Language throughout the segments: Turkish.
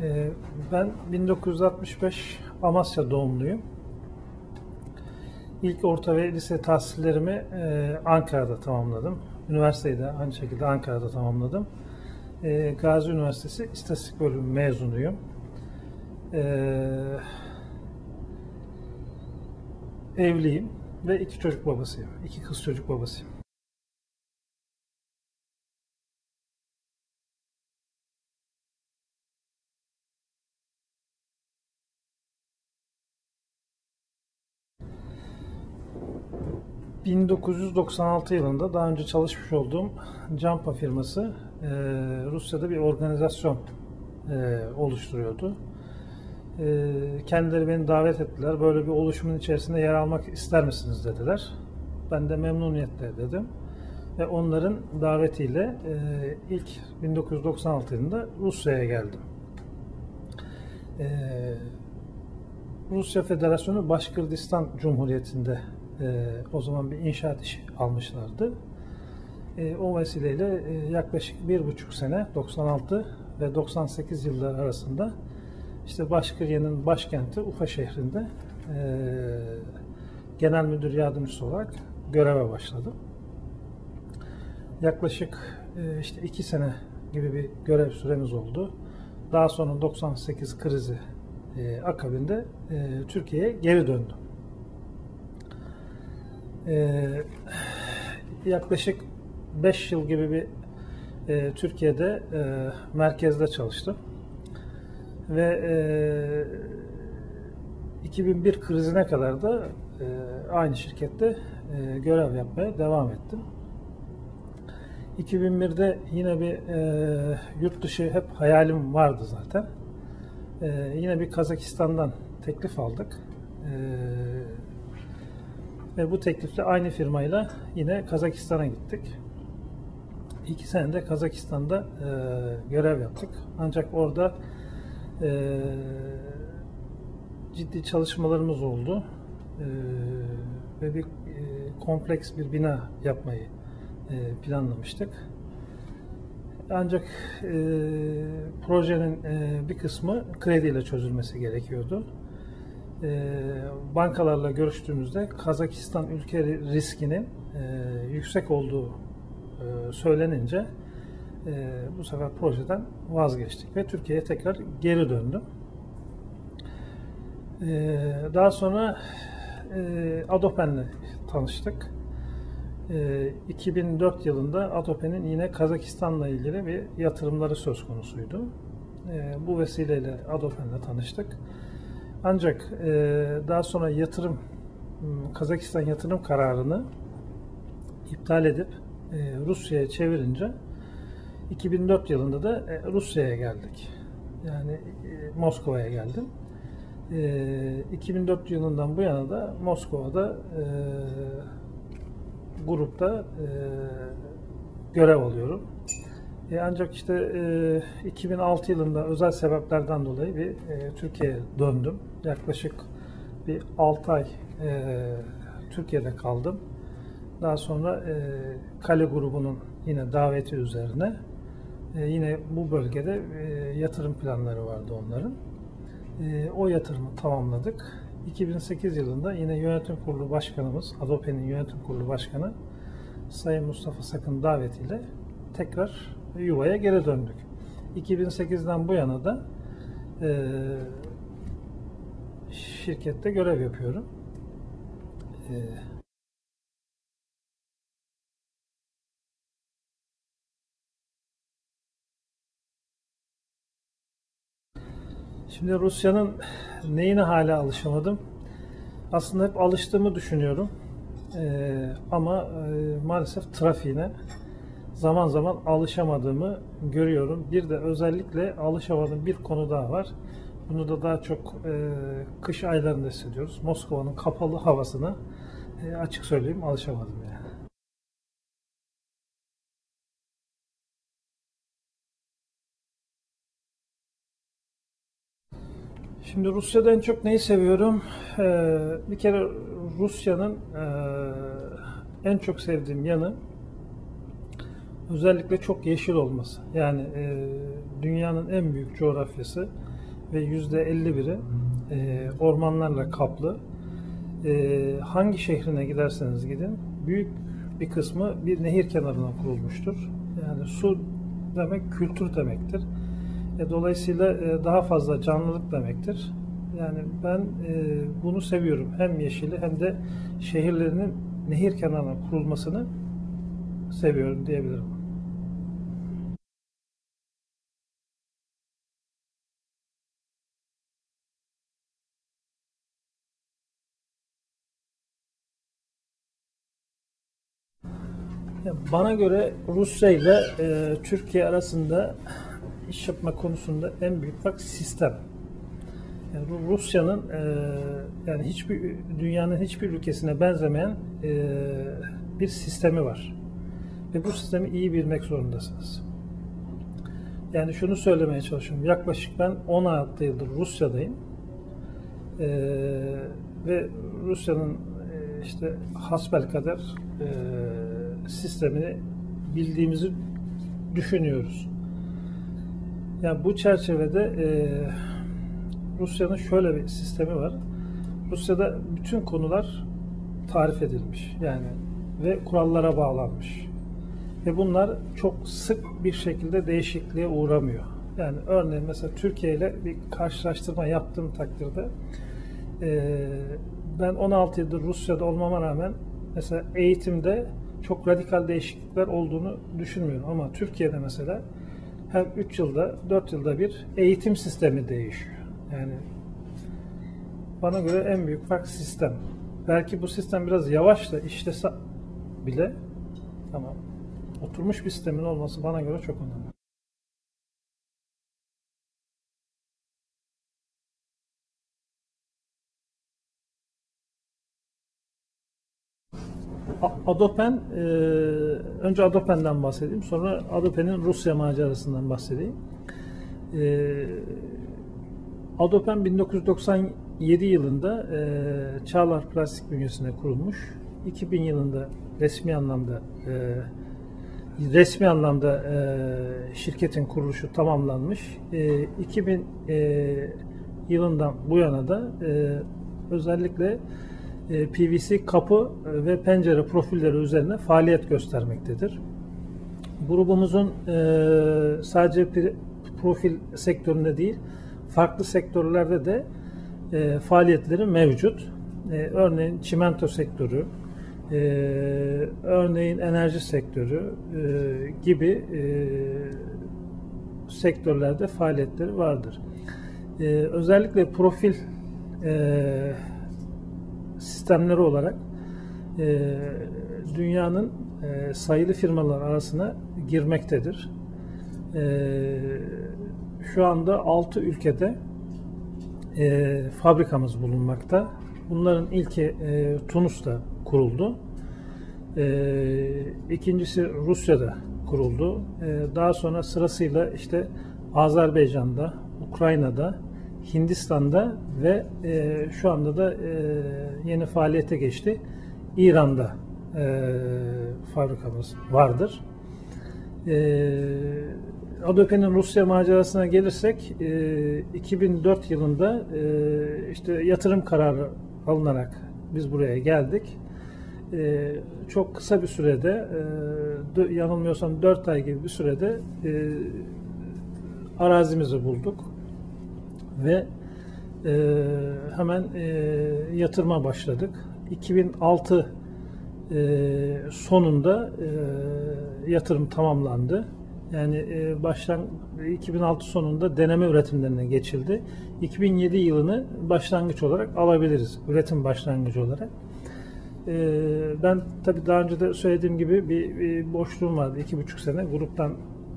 Ee, Ben 1965 Amasya doğumluyum. İlk orta ve lise tahsillerimi e, Ankara'da tamamladım. Üniversiteyi de aynı şekilde Ankara'da tamamladım. E, Gazi Üniversitesi İstatistik Bölümü mezunuyum. E, Evliyim ve iki çocuk babasıyım. İki kız çocuk babasıyım. ...1996 yılında daha önce çalışmış olduğum Campa firması e, Rusya'da bir organizasyon e, oluşturuyordu. E, kendileri beni davet ettiler. Böyle bir oluşumun içerisinde yer almak ister misiniz dediler. Ben de memnuniyetle dedim. Ve onların davetiyle e, ilk 1996 yılında Rusya'ya geldim. E, Rusya Federasyonu Başkırdistan Cumhuriyeti'nde e, o zaman bir inşaat işi almışlardı. E, o vesileyle e, yaklaşık bir buçuk sene 96 ve 98 yıllar arasında işte Başkırye'nin başkenti Ufa şehrinde e, genel müdür yardımcısı olarak göreve başladım. Yaklaşık e, işte iki sene gibi bir görev süremiz oldu. Daha sonra 98 krizi e, akabinde e, Türkiye'ye geri döndüm. E, yaklaşık 5 yıl gibi bir e, Türkiye'de e, merkezde çalıştım. Ve e, 2001 krizine kadar da e, aynı şirkette e, görev yapmaya devam ettim. 2001'de yine bir e, yurt dışı hep hayalim vardı zaten. E, yine bir Kazakistan'dan teklif aldık. E, ve bu teklifle aynı firmayla yine Kazakistan'a gittik. İki sene de Kazakistan'da e, görev yaptık. Ancak orada e, ciddi çalışmalarımız oldu. E, ve bir e, kompleks bir bina yapmayı e, planlamıştık. Ancak e, projenin e, bir kısmı krediyle çözülmesi gerekiyordu. E, bankalarla görüştüğümüzde Kazakistan ülke riskinin e, yüksek olduğu e, söylenince e, bu sefer projeden vazgeçtik ve Türkiye'ye tekrar geri döndüm. E, daha sonra Adopen'le tanıştık. E, 2004 yılında Adopen'in yine Kazakistan'la ilgili bir yatırımları söz konusuydu. Bu vesileyle Adopen'le tanıştık. Ancak e, daha sonra yatırım Kazakistan yatırım kararını iptal edip e, Rusya'ya çevirince 2004 yılında da e, Rusya'ya geldik. Yani e, Moskova'ya geldim. 2004 yılından bu yana da Moskova'da grupta görev alıyorum. Ancak işte 2006 yılında özel sebeplerden dolayı bir Türkiye'ye döndüm. Yaklaşık bir 6 ay Türkiye'de kaldım. Daha sonra e, Kale grubunun yine daveti üzerine e, yine bu bölgede e, yatırım planları vardı onların. E, o yatırımı tamamladık. 2008 yılında yine yönetim kurulu başkanımız, Adope'nin yönetim kurulu başkanı Sayın Mustafa Sakın davetiyle tekrar yuvaya geri döndük. 2008'den bu yana da e, şirkette görev yapıyorum. E, Şimdi Rusya'nın neyine hala alışamadım? Aslında hep alıştığımı düşünüyorum. Ee, ama e, maalesef trafiğine zaman zaman alışamadığımı görüyorum. Bir de özellikle alışamadığım bir konu daha var. Bunu da daha çok e, kış aylarında hissediyoruz. Moskova'nın kapalı havasına e, açık söyleyeyim alışamadım yani. Şimdi Rusya'da en çok neyi seviyorum? Ee, bir kere Rusya'nın e, en çok sevdiğim yanı özellikle çok yeşil olması. Yani e, dünyanın en büyük coğrafyası ve yüzde 51'i e, ormanlarla kaplı. E, hangi şehrine giderseniz gidin, büyük bir kısmı bir nehir kenarına kurulmuştur. Yani su demek kültür demektir. E, dolayısıyla e, daha fazla canlılık demektir. Yani ben e, bunu seviyorum. Hem yeşili hem de şehirlerinin nehir kenarına kurulmasını seviyorum diyebilirim. Bana göre Rusya ile e, Türkiye arasında iş yapma konusunda en büyük fark sistem. Yani Rusya'nın e, yani hiçbir dünyanın hiçbir ülkesine benzemeyen e, bir sistemi var. Ve bu sistemi iyi bilmek zorundasınız. Yani şunu söylemeye çalışıyorum. Yaklaşık ben 16 yıldır Rusya'dayım. E, ve Rusya'nın e, işte hasbel kadar e, sistemini bildiğimizi düşünüyoruz. Yani bu çerçevede e, Rusya'nın şöyle bir sistemi var. Rusya'da bütün konular tarif edilmiş. Yani ve kurallara bağlanmış. Ve bunlar çok sık bir şekilde değişikliğe uğramıyor. Yani örneğin mesela Türkiye ile bir karşılaştırma yaptığım takdirde e, ben 16 yıldır Rusya'da olmama rağmen mesela eğitimde çok radikal değişiklikler olduğunu düşünmüyorum. Ama Türkiye'de mesela her 3 yılda, 4 yılda bir eğitim sistemi değişiyor. Yani bana göre en büyük fark sistem. Belki bu sistem biraz yavaş da işlese bile tamam. Oturmuş bir sistemin olması bana göre çok önemli. Adopen, e, önce Adopen'den bahsedeyim, sonra Adopen'in Rusya macerasından bahsedeyim. E, Adopen 1997 yılında e, Çağlar Plastik bünyesine kurulmuş. 2000 yılında resmi anlamda e, resmi anlamda e, şirketin kuruluşu tamamlanmış. E, 2000 e, yılından bu yana da e, özellikle PVC kapı ve pencere profilleri üzerine faaliyet göstermektedir. Grubumuzun e, sadece profil sektöründe değil, farklı sektörlerde de e, faaliyetleri mevcut. Örneğin çimento sektörü, örneğin enerji sektörü gibi sektörlerde faaliyetleri vardır. Özellikle profil sistemleri olarak e, dünyanın e, sayılı firmalar arasına girmektedir. E, şu anda 6 ülkede e, fabrikamız bulunmakta. Bunların ilki e, Tunus'ta kuruldu. E, ikincisi Rusya'da kuruldu. E, daha sonra sırasıyla işte Azerbaycan'da, Ukrayna'da, Hindistan'da ve e, şu anda da e, yeni faaliyete geçti. İran'da e, fabrikamız vardır. E, Adobe'nin Rusya macerasına gelirsek e, 2004 yılında e, işte yatırım kararı alınarak biz buraya geldik. E, çok kısa bir sürede e, yanılmıyorsam 4 ay gibi bir sürede e, arazimizi bulduk ve e, hemen e, yatırıma başladık. 2006 e, sonunda e, yatırım tamamlandı. Yani e, baştan 2006 sonunda deneme üretimlerine geçildi. 2007 yılını başlangıç olarak alabiliriz. Üretim başlangıcı olarak. E, ben tabii daha önce de söylediğim gibi bir, bir boşluğum vardı. iki buçuk sene gruptan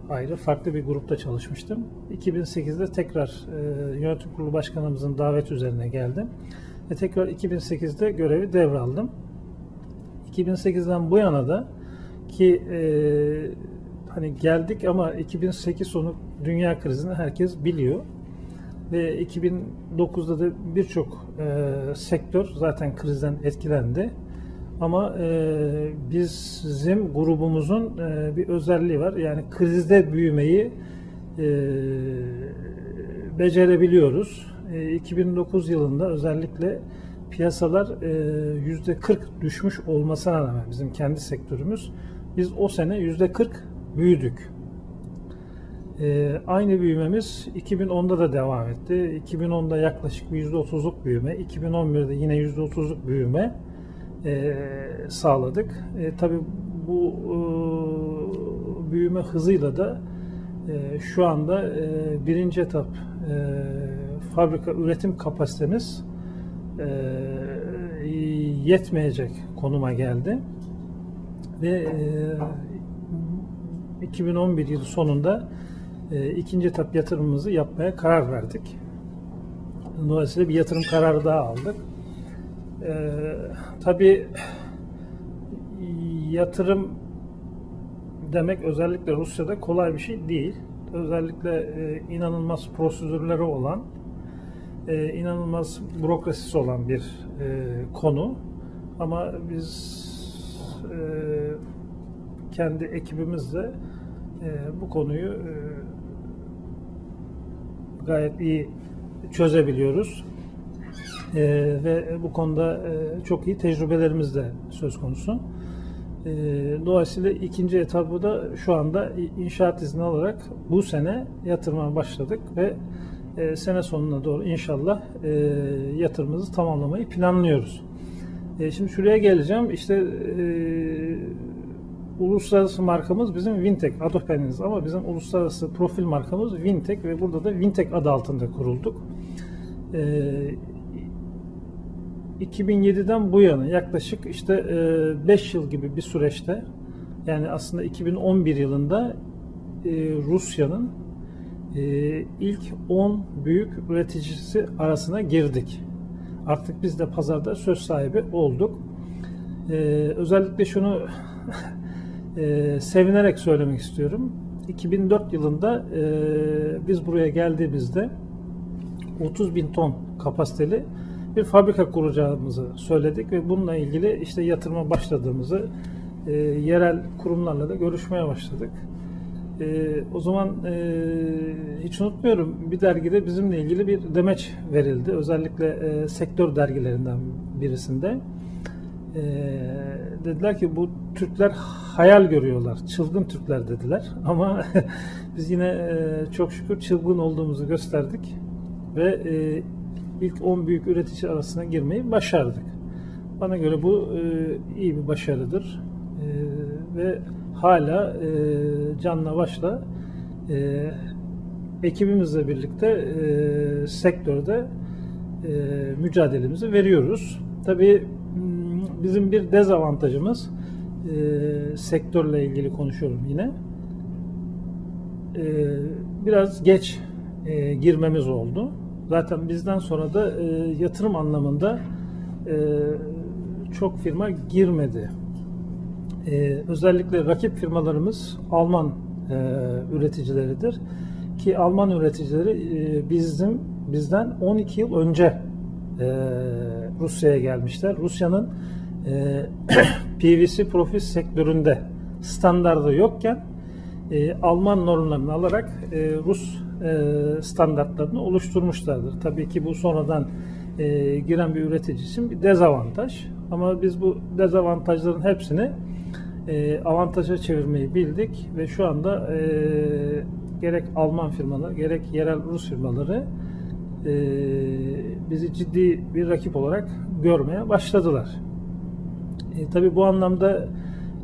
ayrı farklı bir grupta çalışmıştım. 2008'de tekrar e, yönetim kurulu başkanımızın davet üzerine geldim. Ve tekrar 2008'de görevi devraldım. 2008'den bu yana da ki e, hani geldik ama 2008 sonu dünya krizini herkes biliyor. Ve 2009'da da birçok e, sektör zaten krizden etkilendi. Ama e, bizim grubumuzun e, bir özelliği var. Yani krizde büyümeyi e, becerebiliyoruz. E, 2009 yılında özellikle piyasalar e, yüzde 40 düşmüş olmasına rağmen bizim kendi sektörümüz biz o sene yüzde 40 büyüdük. E, aynı büyümemiz 2010'da da devam etti. 2010'da yaklaşık bir %30'luk büyüme, 2011'de yine %30'luk büyüme e, sağladık. E, tabii bu e, büyüme hızıyla da e, şu anda e, birinci etap e, fabrika üretim kapasitemiz e, yetmeyecek konuma geldi ve e, 2011 yılı sonunda e, ikinci etap yatırımımızı yapmaya karar verdik. Dolayısıyla bir yatırım kararı daha aldık. E, tabii yatırım demek özellikle Rusya'da kolay bir şey değil. Özellikle e, inanılmaz prosedürleri olan, e, inanılmaz bürokrasisi olan bir e, konu. Ama biz e, kendi ekibimizle e, bu konuyu e, gayet iyi çözebiliyoruz. E, ve bu konuda e, çok iyi tecrübelerimiz de söz konusu. E, dolayısıyla ikinci etabı da şu anda inşaat izni alarak bu sene yatırıma başladık ve e, sene sonuna doğru inşallah e, yatırımımızı tamamlamayı planlıyoruz. E, şimdi şuraya geleceğim. İşte e, uluslararası markamız bizim Vintek, Adopeniniz ama bizim uluslararası profil markamız Vintek ve burada da Vintek adı altında kurulduk. E, 2007'den bu yana yaklaşık işte 5 e, yıl gibi bir süreçte yani aslında 2011 yılında e, Rusya'nın e, ilk 10 büyük üreticisi arasına girdik. Artık biz de pazarda söz sahibi olduk. Özellikle şunu sevinerek söylemek istiyorum. 2004 yılında biz buraya geldiğimizde 30 bin ton kapasiteli bir fabrika kuracağımızı söyledik ve bununla ilgili işte yatırıma başladığımızı e, yerel kurumlarla da görüşmeye başladık. E, o zaman e, hiç unutmuyorum bir dergide bizimle ilgili bir demeç verildi. Özellikle e, sektör dergilerinden birisinde. E, dediler ki bu Türkler hayal görüyorlar, çılgın Türkler dediler. Ama biz yine e, çok şükür çılgın olduğumuzu gösterdik ve e, ilk 10 büyük üretici arasına girmeyi başardık. Bana göre bu e, iyi bir başarıdır. E, ve hala e, canla başla ekibimizle birlikte sektörde mücadelemizi veriyoruz. Tabii bizim bir dezavantajımız sektörle ilgili konuşuyorum yine. Biraz geç girmemiz oldu. Zaten bizden sonra da e, yatırım anlamında e, çok firma girmedi. E, özellikle rakip firmalarımız Alman e, üreticileridir. Ki Alman üreticileri e, bizim bizden 12 yıl önce e, Rusya'ya gelmişler. Rusya'nın e, PVC profil sektöründe standardı yokken e, Alman normlarını alarak e, Rus standartlarını oluşturmuşlardır. Tabii ki bu sonradan e, giren bir üretici için bir dezavantaj. Ama biz bu dezavantajların hepsini e, avantaja çevirmeyi bildik ve şu anda e, gerek Alman firmaları gerek yerel Rus firmaları e, bizi ciddi bir rakip olarak görmeye başladılar. E, tabii bu anlamda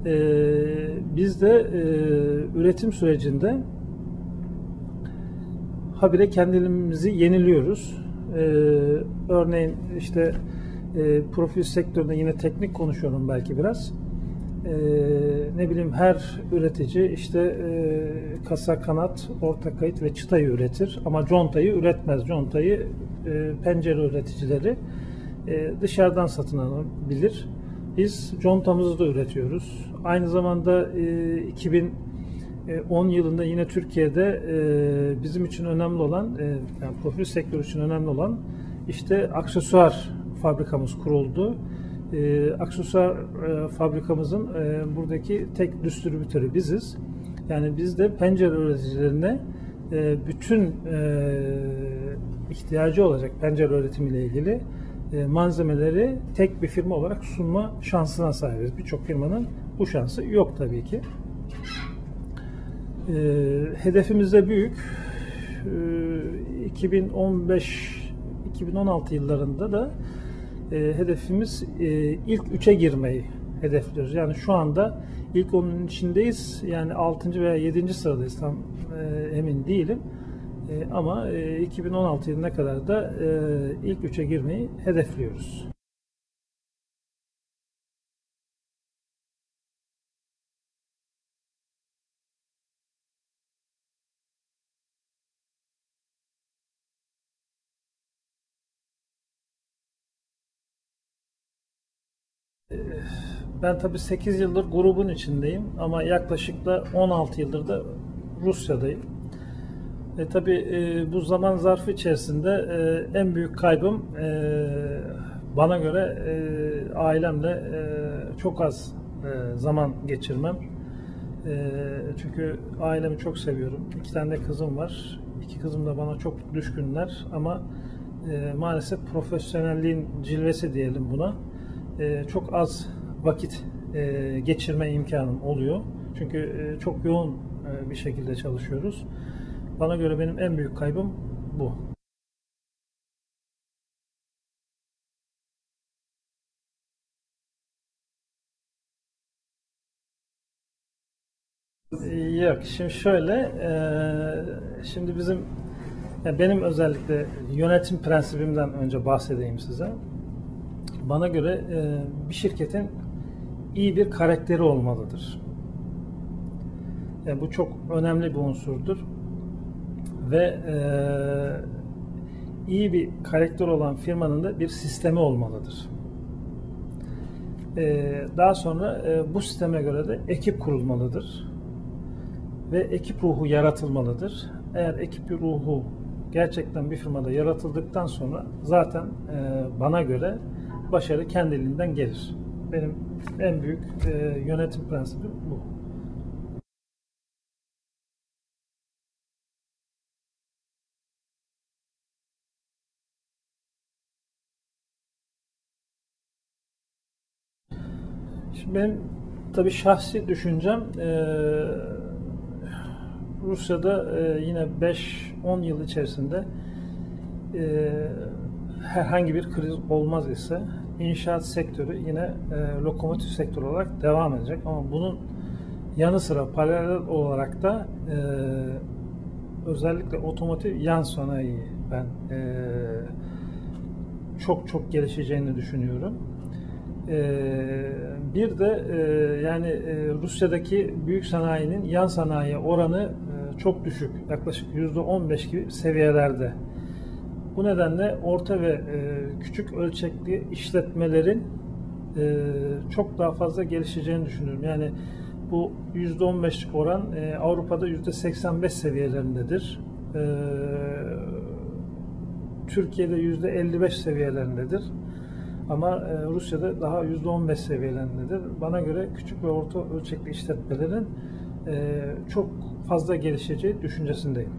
e, biz de e, üretim sürecinde habire kendimizi yeniliyoruz. Ee, örneğin işte e, profil sektöründe yine teknik konuşuyorum belki biraz. Ee, ne bileyim her üretici işte e, kasa, kanat, orta kayıt ve çıtayı üretir ama contayı üretmez. Contayı e, pencere üreticileri e, dışarıdan satın alabilir. Biz contamızı da üretiyoruz. Aynı zamanda e, 2000 10 e, yılında yine Türkiye'de e, bizim için önemli olan, e, yani profil sektörü için önemli olan işte aksesuar fabrikamız kuruldu. Aksesuar fabrikamızın buradaki tek distribütörü biziz. Yani biz de pencere üreticilerine bütün ihtiyacı olacak pencere üretimiyle ilgili malzemeleri tek bir firma olarak sunma şansına sahibiz. Birçok firmanın bu şansı yok tabii ki. E, hedefimiz de büyük. E, 2015 2016 yıllarında da e, hedefimiz e, ilk üçe girmeyi hedefliyoruz. Yani şu anda ilk onun içindeyiz. Yani 6. veya 7. sıradayız tam e, emin değilim. E, ama e, 2016 yılına kadar da e, ilk üçe girmeyi hedefliyoruz. Ben tabii 8 yıldır grubun içindeyim ama yaklaşık da 16 yıldır da Rusya'dayım. E, tabii e, bu zaman zarfı içerisinde e, en büyük kaybım e, bana göre e, ailemle e, çok az e, zaman geçirmem. E, çünkü ailemi çok seviyorum. İki tane de kızım var. İki kızım da bana çok düşkünler ama e, maalesef profesyonelliğin cilvesi diyelim buna. E, çok az vakit e, geçirme imkanım oluyor. Çünkü e, çok yoğun e, bir şekilde çalışıyoruz. Bana göre benim en büyük kaybım bu. Yok, şimdi şöyle, e, şimdi bizim, yani benim özellikle yönetim prensibimden önce bahsedeyim size. Bana göre e, bir şirketin iyi bir karakteri olmalıdır. Yani bu çok önemli bir unsurdur ve e, iyi bir karakter olan firmanın da bir sistemi olmalıdır. E, daha sonra e, bu sisteme göre de ekip kurulmalıdır ve ekip ruhu yaratılmalıdır. Eğer ekip ruhu gerçekten bir firmada yaratıldıktan sonra zaten e, bana göre başarı kendiliğinden gelir. Benim en büyük e, yönetim prensibim bu. Şimdi benim tabii şahsi düşüncem e, Rusya'da e, yine 5-10 yıl içerisinde e, herhangi bir kriz olmaz ise inşaat sektörü yine e, lokomotif sektör olarak devam edecek. Ama bunun yanı sıra paralel olarak da e, özellikle otomotiv yan sanayi ben e, çok çok gelişeceğini düşünüyorum. E, bir de e, yani e, Rusya'daki büyük sanayinin yan sanayi oranı e, çok düşük. Yaklaşık %15 gibi seviyelerde. Bu nedenle orta ve e, küçük ölçekli işletmelerin e, çok daha fazla gelişeceğini düşünüyorum. Yani bu %15'lik oran e, Avrupa'da %85 seviyelerindedir. E, Türkiye'de %55 seviyelerindedir. Ama e, Rusya'da daha %15 seviyelerindedir. Bana göre küçük ve orta ölçekli işletmelerin e, çok fazla gelişeceği düşüncesindeyim.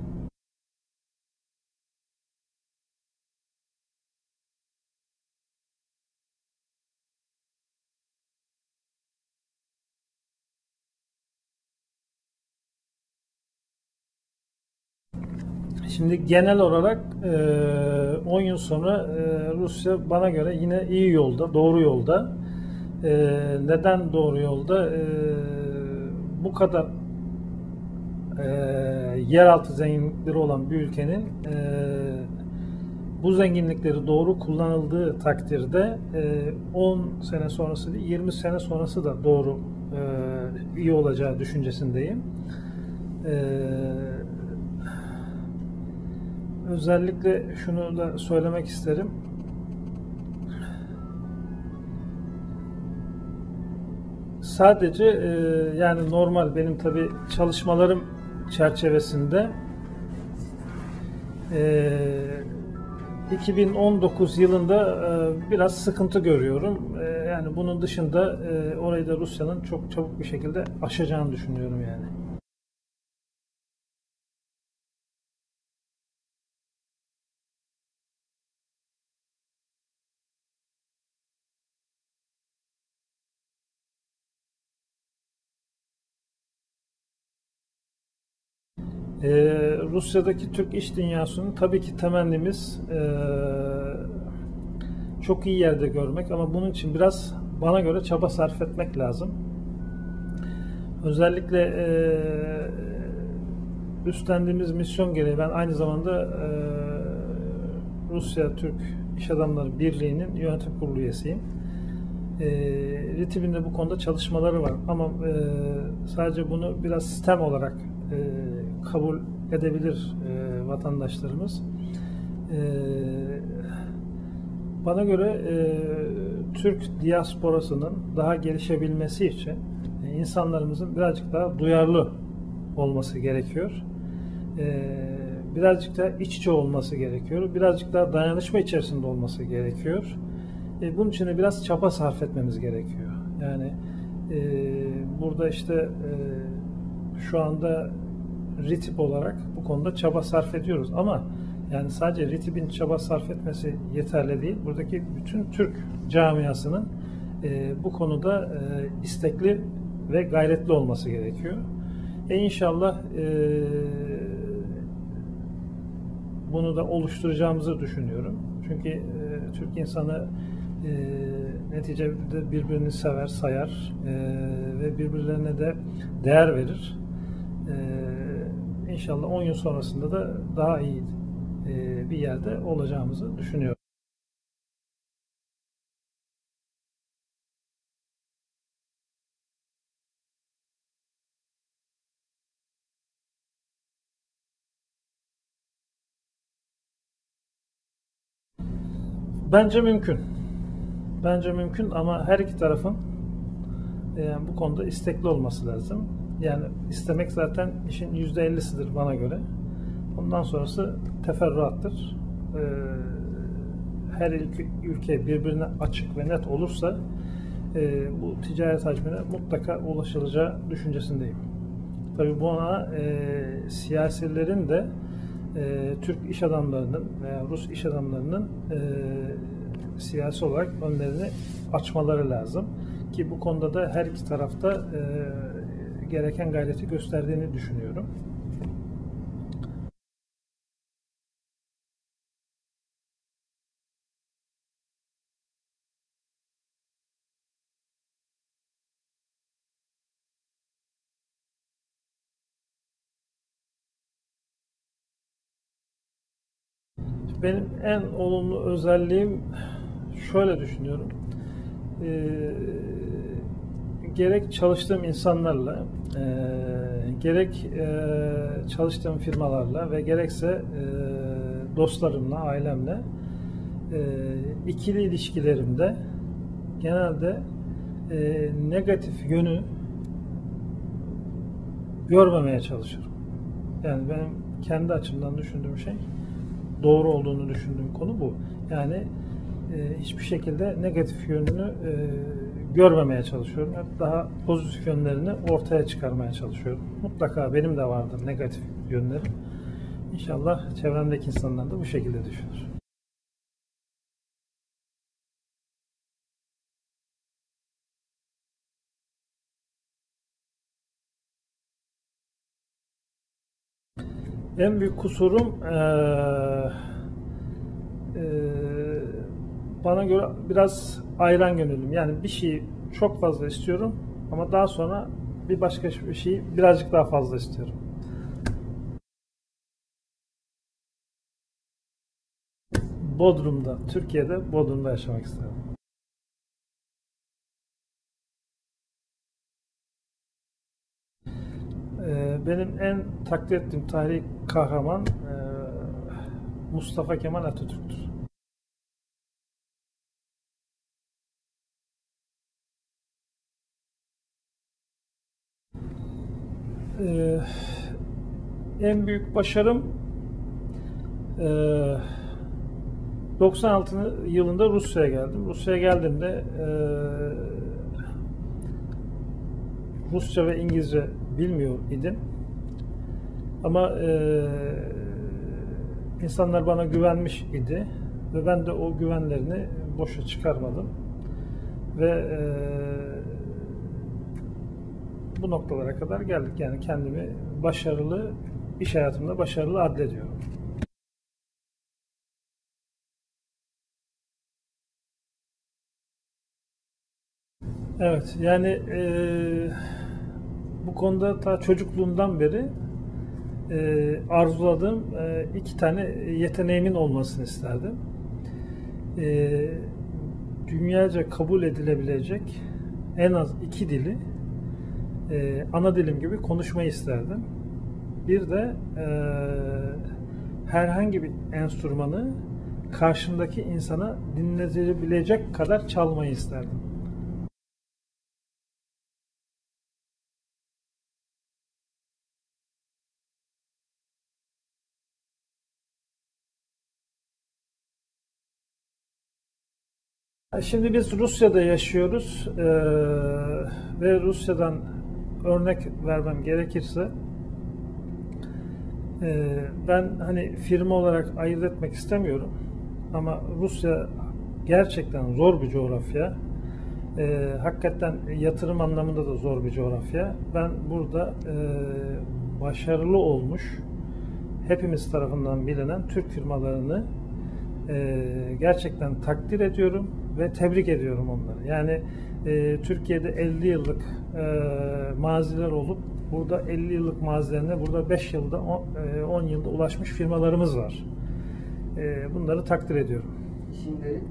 Şimdi genel olarak e, 10 yıl sonra e, Rusya bana göre yine iyi yolda, doğru yolda. E, neden doğru yolda? E, bu kadar e, yeraltı zenginlikleri olan bir ülkenin e, bu zenginlikleri doğru kullanıldığı takdirde e, 10 sene sonrası değil, 20 sene sonrası da doğru e, iyi olacağı düşüncesindeyim. E, özellikle şunu da söylemek isterim. Sadece e, yani normal benim tabi çalışmalarım çerçevesinde e, 2019 yılında e, biraz sıkıntı görüyorum. E, yani bunun dışında e, orayı da Rusya'nın çok çabuk bir şekilde aşacağını düşünüyorum yani. Rusya'daki Türk iş dünyasının tabii ki temennimiz e, çok iyi yerde görmek ama bunun için biraz bana göre çaba sarf etmek lazım. Özellikle e, üstlendiğimiz misyon gereği ben aynı zamanda e, Rusya Türk İş Adamları Birliği'nin yönetim kurulu üyesiyim. E, RİTİB'in de bu konuda çalışmaları var ama e, sadece bunu biraz sistem olarak e, kabul edebilir e, vatandaşlarımız. E, bana göre e, Türk diasporasının daha gelişebilmesi için e, insanlarımızın birazcık daha duyarlı olması gerekiyor. E, birazcık daha iç içe olması gerekiyor. Birazcık daha dayanışma içerisinde olması gerekiyor. E, bunun için de biraz çaba sarf etmemiz gerekiyor. Yani e, burada işte e, şu anda RITİP olarak bu konuda çaba sarf ediyoruz ama yani sadece RITİP'in çaba sarf etmesi yeterli değil. Buradaki bütün Türk camiasının e, bu konuda e, istekli ve gayretli olması gerekiyor. E inşallah e, bunu da oluşturacağımızı düşünüyorum. Çünkü e, Türk insanı e, neticede birbirini sever, sayar e, ve birbirlerine de değer verir. E, inşallah 10 yıl sonrasında da daha iyi e, bir yerde olacağımızı düşünüyorum. Bence mümkün. Bence mümkün ama her iki tarafın e, bu konuda istekli olması lazım. Yani istemek zaten işin yüzde ellisidir bana göre. Ondan sonrası teferruattır. E, her ülke, ülke birbirine açık ve net olursa e, bu ticaret hacmine mutlaka ulaşılacağı düşüncesindeyim. Tabii buna e, siyasilerin de e, Türk iş adamlarının veya Rus iş adamlarının e, siyasi olarak önlerini açmaları lazım. Ki bu konuda da her iki tarafta e, gereken gayreti gösterdiğini düşünüyorum. Benim en olumlu özelliğim şöyle düşünüyorum. Ee, gerek çalıştığım insanlarla, e, gerek e, çalıştığım firmalarla ve gerekse e, dostlarımla, ailemle e, ikili ilişkilerimde genelde e, negatif yönü görmemeye çalışıyorum. Yani benim kendi açımdan düşündüğüm şey doğru olduğunu düşündüğüm konu bu. Yani e, hiçbir şekilde negatif yönünü e, görmemeye çalışıyorum. Hep daha pozitif yönlerini ortaya çıkarmaya çalışıyorum. Mutlaka benim de vardır negatif yönleri. İnşallah çevremdeki insanlar da bu şekilde düşünür. En büyük kusurum ee, e, bana göre biraz ayran gönüllüm. Yani bir şeyi çok fazla istiyorum ama daha sonra bir başka bir şeyi birazcık daha fazla istiyorum. Bodrum'da, Türkiye'de Bodrum'da yaşamak isterim. Ee, benim en takdir ettiğim tarihi kahraman e, Mustafa Kemal Atatürk'tür. Ee, en büyük başarım e, 96 yılında Rusya'ya geldim. Rusya'ya geldiğimde e, Rusça ve İngilizce bilmiyor idim. Ama e, insanlar bana güvenmiş idi ve ben de o güvenlerini boşa çıkarmadım. Ve e, bu noktalara kadar geldik. Yani kendimi başarılı, iş hayatımda başarılı addediyorum. Evet, yani eee, bu konuda ta çocukluğumdan beri eee, arzuladığım eee, iki tane yeteneğimin olmasını isterdim. Eee, dünyaca kabul edilebilecek en az iki dili eee, ana dilim gibi konuşmayı isterdim. Bir de eee, herhangi bir enstrümanı karşımdaki insana dinletilebilecek kadar çalmayı isterdim. Şimdi biz Rusya'da yaşıyoruz eee, ve Rusya'dan örnek vermem gerekirse eee, ben hani firma olarak ayırt etmek istemiyorum ama Rusya gerçekten zor bir coğrafya. Eee, hakikaten yatırım anlamında da zor bir coğrafya. Ben burada eee, başarılı olmuş, hepimiz tarafından bilinen Türk firmalarını e, gerçekten takdir ediyorum ve tebrik ediyorum onları. Yani e, Türkiye'de 50 yıllık e, maziler olup burada 50 yıllık mazilerine burada 5 yılda 10 yılda ulaşmış firmalarımız var. E, bunları takdir ediyorum. Şimdi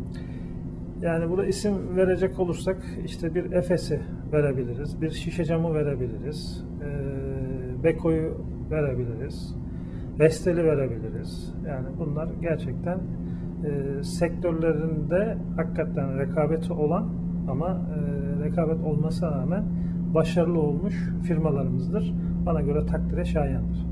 Yani burada isim verecek olursak işte bir Efes'i verebiliriz, bir şişe camı verebiliriz, e, Beko'yu verebiliriz, Vestel'i verebiliriz. Yani bunlar gerçekten e, sektörlerinde hakikaten rekabeti olan ama e, rekabet olmasına rağmen başarılı olmuş firmalarımızdır. Bana göre takdire şayandır.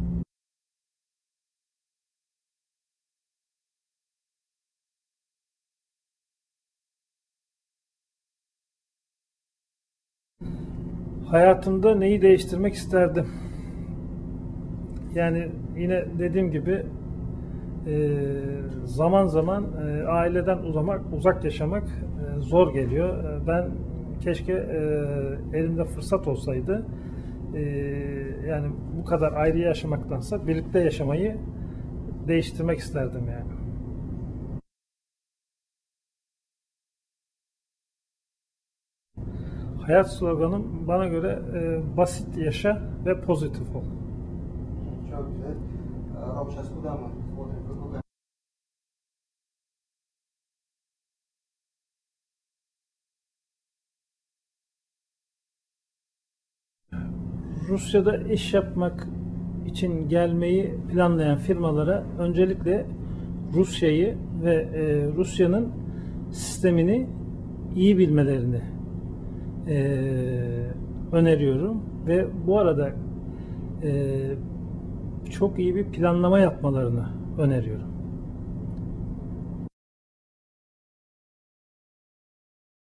Hayatımda neyi değiştirmek isterdim? Yani yine dediğim gibi ee, zaman zaman e, aileden uzamak, uzak yaşamak e, zor geliyor. E, ben keşke elimde fırsat olsaydı yani bu kadar ayrı yaşamaktansa birlikte yaşamayı değiştirmek isterdim yani. Hayat sloganım bana göre e, basit yaşa ve pozitif ol. Çok güzel. Amcası bu da mı? Rusya'da iş yapmak için gelmeyi planlayan firmalara öncelikle Rusya'yı ve e, Rusya'nın sistemini iyi bilmelerini e, öneriyorum ve bu arada e, çok iyi bir planlama yapmalarını öneriyorum.